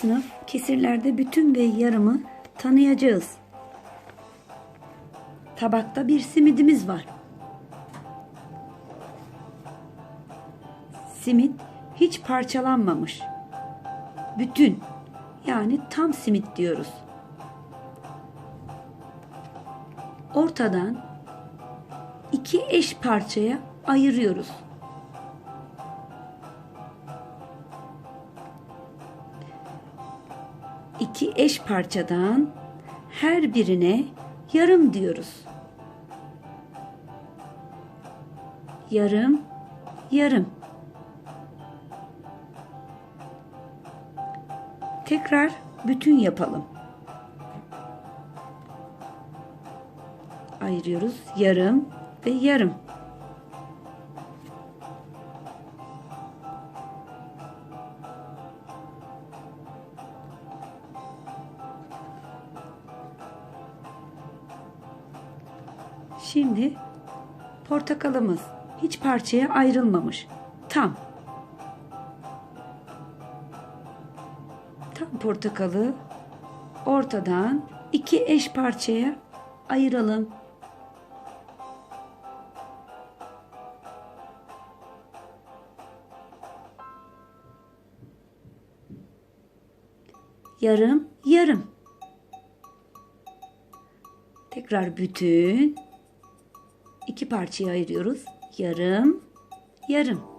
sınıf kesirlerde bütün ve yarımı tanıyacağız. Tabakta bir simidimiz var. Simit hiç parçalanmamış. Bütün yani tam simit diyoruz. Ortadan iki eş parçaya ayırıyoruz. Eş parçadan her birine yarım diyoruz. Yarım, yarım. Tekrar bütün yapalım. Ayırıyoruz. Yarım ve yarım. Şimdi portakalımız hiç parçaya ayrılmamış. Tam. Tam portakalı ortadan iki eş parçaya ayıralım. Yarım, yarım. Tekrar bütün iki parçaya ayırıyoruz. Yarım, yarım.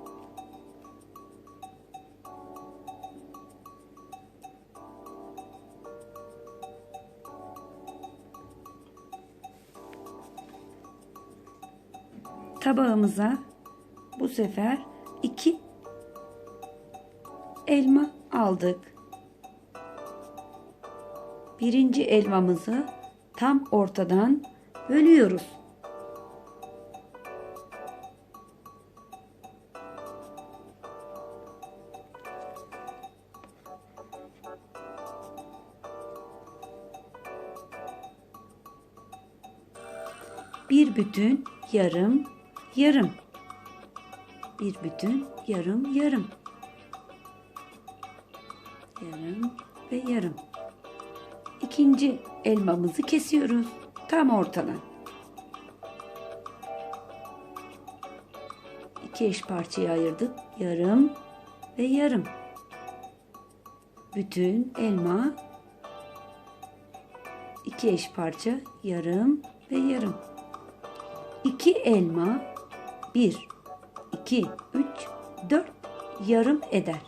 Tabağımıza bu sefer iki elma aldık. Birinci elmamızı tam ortadan bölüyoruz. Bütün yarım yarım. Bir bütün yarım yarım. Yarım ve yarım. İkinci elmamızı kesiyoruz tam ortadan. İki eş parçaya ayırdık. Yarım ve yarım. Bütün elma iki eş parça yarım ve yarım. İki elma bir, iki, üç, dört yarım eder.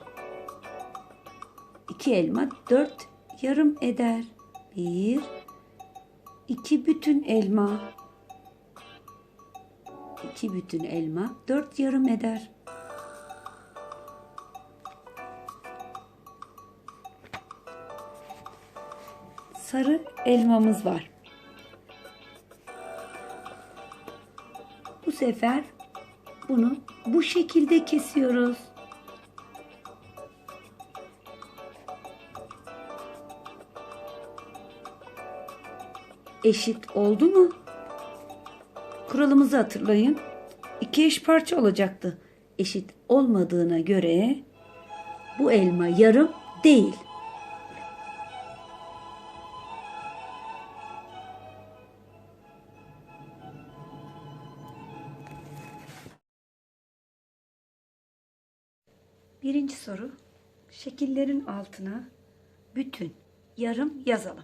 İki elma dört yarım eder. Bir, iki bütün elma. İki bütün elma dört yarım eder. Sarı elmamız var. Sefer bunu bu şekilde kesiyoruz. Eşit oldu mu? Kuralımızı hatırlayın. İki eş parça olacaktı. Eşit olmadığına göre bu elma yarım değil. Birinci soru. Şekillerin altına bütün, yarım yazalım.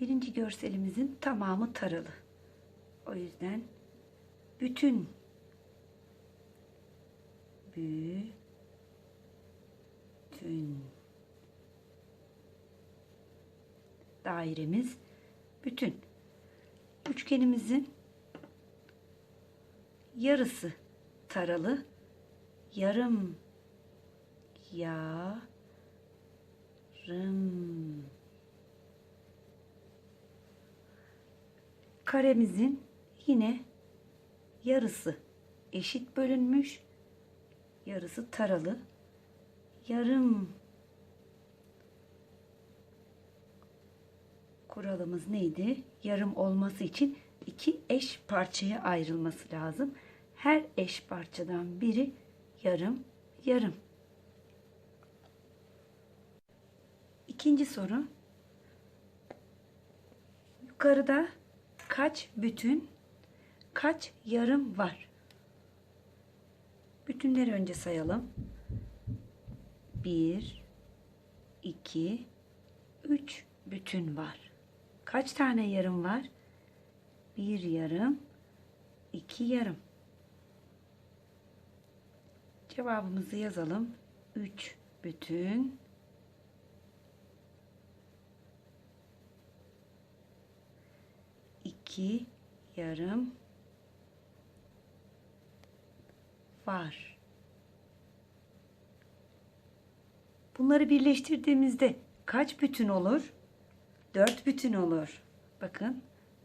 Birinci görselimizin tamamı taralı. O yüzden bütün bütün dairemiz bütün. Üçgenimizin yarısı taralı yarım yarım karemizin yine yarısı eşit bölünmüş yarısı taralı yarım kuralımız neydi? Yarım olması için iki eş parçaya ayrılması lazım. Her eş parçadan biri yarım yarım. İkinci soru. Yukarıda kaç bütün, kaç yarım var? Bütünleri önce sayalım. 1 2 3 bütün var. Kaç tane yarım var? Bir yarım, iki yarım. Cevabımızı yazalım. 3 bütün, iki yarım var. Bunları birleştirdiğimizde kaç bütün olur? Dört bütün olur. Bakın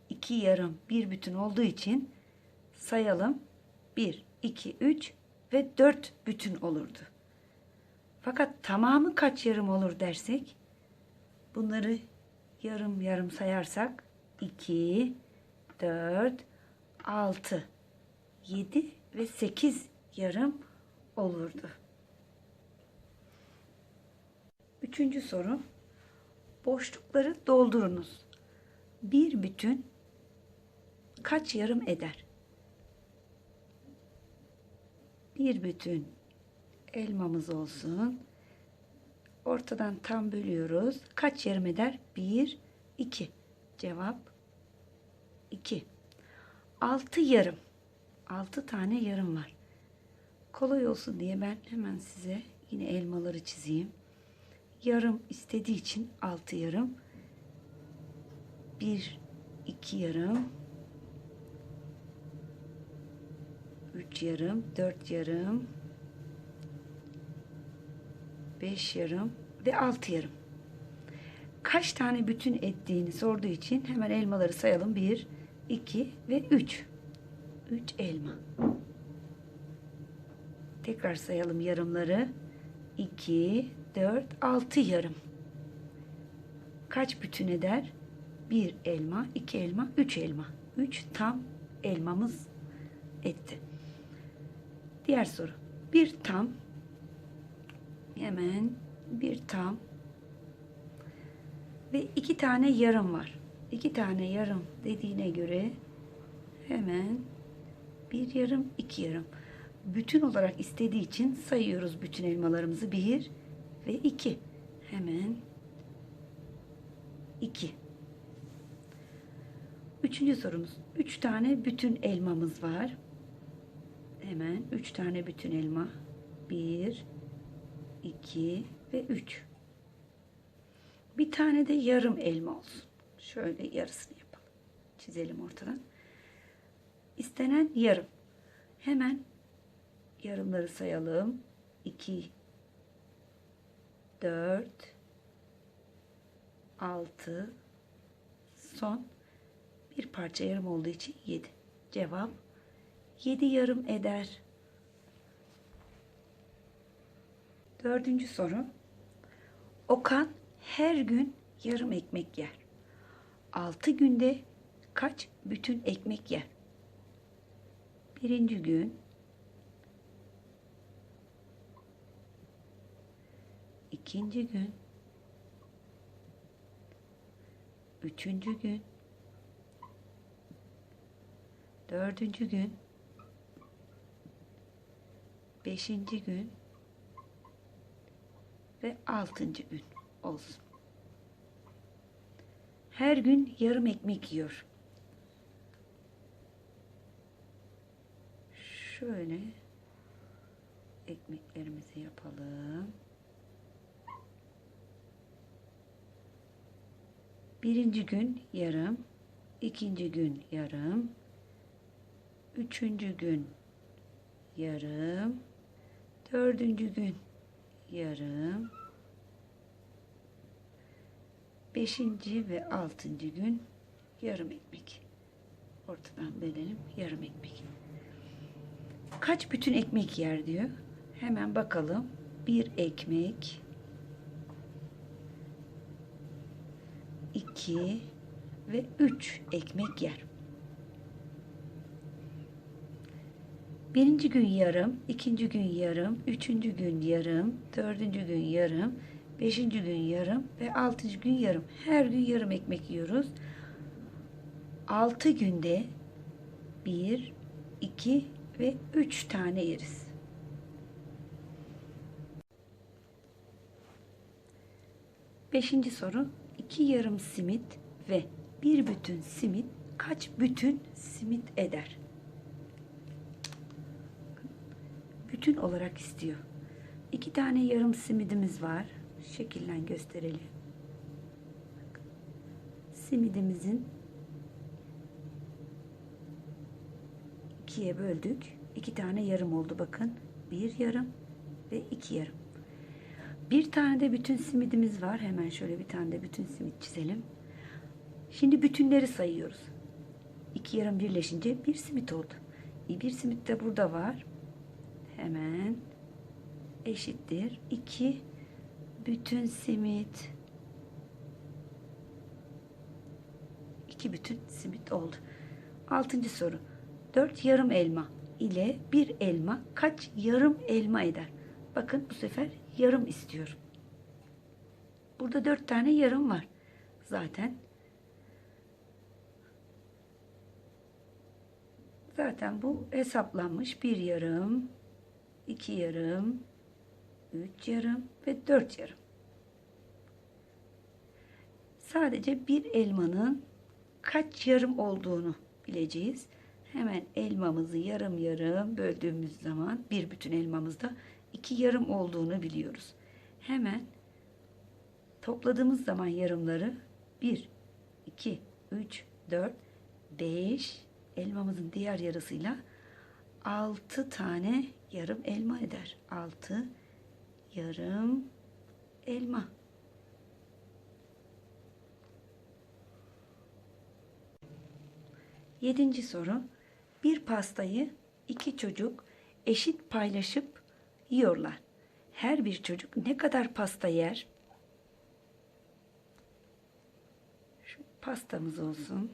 iki yarım bir bütün olduğu için sayalım. Bir, iki, üç ve dört bütün olurdu. Fakat tamamı kaç yarım olur dersek bunları yarım yarım sayarsak 2, 4, 6, 7 ve 8 yarım olurdu. Üçüncü soru. Boşlukları doldurunuz. Bir bütün kaç yarım eder? Bir bütün elmamız olsun. Ortadan tam bölüyoruz. Kaç yarım eder? Bir, iki. Cevap 2. 6 yarım. 6 tane yarım var. Kolay olsun diye ben hemen size yine elmaları çizeyim. Yarım istediği için 6 yarım. 1 2 yarım. 3 yarım, 4 yarım. 5 yarım ve 6 yarım kaç tane bütün ettiğini sorduğu için hemen elmaları sayalım. 1, 2 ve 3. 3 elma. Tekrar sayalım yarımları. 2, 4, 6 yarım. Kaç bütün eder? 1 elma, 2 elma, 3 elma. 3 tam elmamız etti. Diğer soru. Bir tam hemen bir tam ve iki tane yarım var. İki tane yarım dediğine göre hemen bir yarım, iki yarım. Bütün olarak istediği için sayıyoruz bütün elmalarımızı. Bir ve iki. Hemen iki. Üçüncü sorumuz. Üç tane bütün elmamız var. Hemen üç tane bütün elma. Bir, iki ve üç. Bir tane de yarım elma olsun. Şöyle yarısını yapalım. Çizelim ortadan. İstenen yarım. Hemen yarımları sayalım. 2 4 6 son bir parça yarım olduğu için 7. Cevap 7 yarım eder. Dördüncü soru. Okan her gün yarım ekmek yer. Altı günde kaç bütün ekmek yer? Birinci gün ikinci gün üçüncü gün dördüncü gün beşinci gün ve altıncı gün olsun. Her gün yarım ekmek yiyor. Şöyle ekmeklerimizi yapalım. Birinci gün yarım, ikinci gün yarım, üçüncü gün yarım, dördüncü gün yarım, Beşinci ve altıncı gün yarım ekmek. Ortadan bölelim yarım ekmek. Kaç bütün ekmek yer diyor. Hemen bakalım. Bir ekmek. iki ve üç ekmek yer. Birinci gün yarım, ikinci gün yarım, üçüncü gün yarım, dördüncü gün yarım, beşinci gün yarım ve altıncı gün yarım. Her gün yarım ekmek yiyoruz. Altı günde bir, iki ve üç tane yeriz. Beşinci soru. iki yarım simit ve bir bütün simit kaç bütün simit eder? Bütün olarak istiyor. İki tane yarım simidimiz var. Şekillen gösterelim. Simidimizin ikiye böldük. İki tane yarım oldu bakın. Bir yarım ve iki yarım. Bir tane de bütün simidimiz var. Hemen şöyle bir tane de bütün simit çizelim. Şimdi bütünleri sayıyoruz. İki yarım birleşince bir simit oldu. Bir simit de burada var. Hemen eşittir. 2 bütün simit. 2 bütün simit oldu. Altıncı soru. 4 yarım elma ile bir elma kaç yarım elma eder? Bakın bu sefer yarım istiyorum. Burada 4 tane yarım var. Zaten Zaten bu hesaplanmış. Bir yarım, iki yarım, üç yarım ve dört yarım. Sadece bir elmanın kaç yarım olduğunu bileceğiz. Hemen elmamızı yarım yarım böldüğümüz zaman bir bütün elmamızda iki yarım olduğunu biliyoruz. Hemen topladığımız zaman yarımları 1, 2, 3, 4, 5 elmamızın diğer yarısıyla 6 tane yarım elma eder. 6 yarım elma. Yedinci soru. Bir pastayı iki çocuk eşit paylaşıp yiyorlar. Her bir çocuk ne kadar pasta yer? Şu pastamız olsun.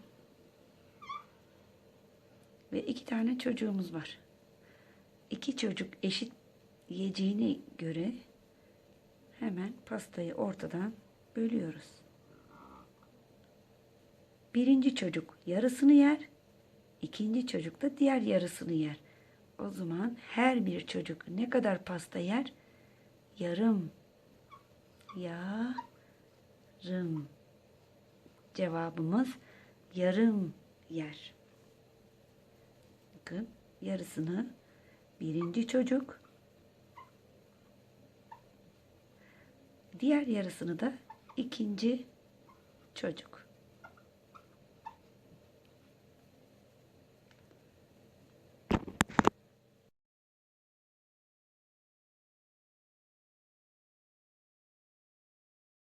Ve iki tane çocuğumuz var. İki çocuk eşit yiyeceğine göre hemen pastayı ortadan bölüyoruz. Birinci çocuk yarısını yer, ikinci çocuk da diğer yarısını yer. O zaman her bir çocuk ne kadar pasta yer? Yarım. Yarım. Cevabımız yarım yer. Bakın yarısını birinci çocuk, diğer yarısını da ikinci çocuk.